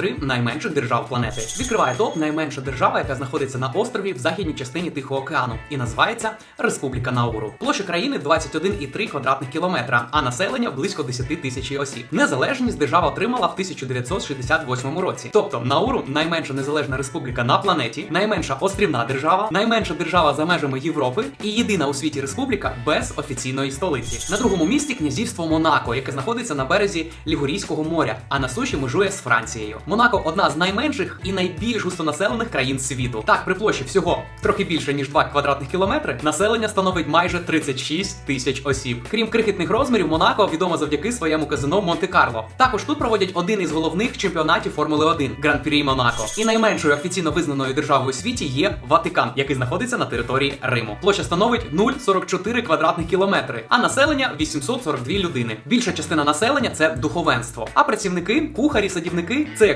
топ-3 найменших держав планети. Відкриває топ найменша держава, яка знаходиться на острові в західній частині Тихого океану, і називається Республіка Науру. Площа країни 21,3 квадратних кілометра, а населення близько 10 тисяч осіб. Незалежність держава отримала в 1968 році. Тобто Науру найменша незалежна республіка на планеті, найменша острівна держава, найменша держава за межами Європи і єдина у світі республіка без офіційної столиці. На другому місці князівство Монако, яке знаходиться на березі Лігурійського моря, а на суші межує з Францією. Монако одна з найменших і найбільш густонаселених країн світу. Так, при площі всього трохи більше ніж 2 квадратних кілометри. Населення становить майже 36 тисяч осіб. Крім крихітних розмірів, Монако відомо завдяки своєму казино Монте-Карло. Також тут проводять один із головних чемпіонатів Формули 1 Гран-Прі Монако. І найменшою офіційно визнаною державою у світі є Ватикан, який знаходиться на території Риму. Площа становить 0,44 квадратних кілометри, а населення 842 людини. Більша частина населення це духовенство. А працівники, кухарі, садівники це як